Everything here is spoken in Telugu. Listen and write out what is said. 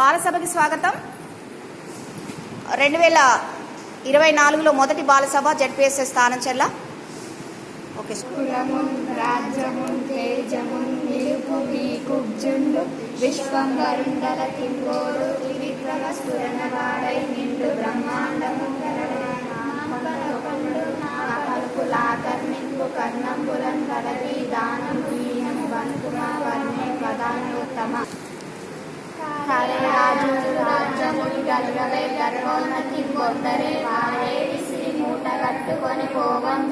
బాలసభకి స్వాగతం. రెండు వేల ఇరవై నాలుగులో మొదటి బాలసభ జడ్పీఎస్ఎస్ స్థానం చెల్ల. ఓకే కులమున్ రాజ్యమున్ తేజమున్ నిలుపు నిండు కర్ణంబులం దానం ఈయను వర్ణే ప్రధానోత్తమ హరే రాజు రాజ్యముని గర్గవే గర్వోన్నతి పొందరే వారే శ్రీ మూట కట్టుకొని పోవం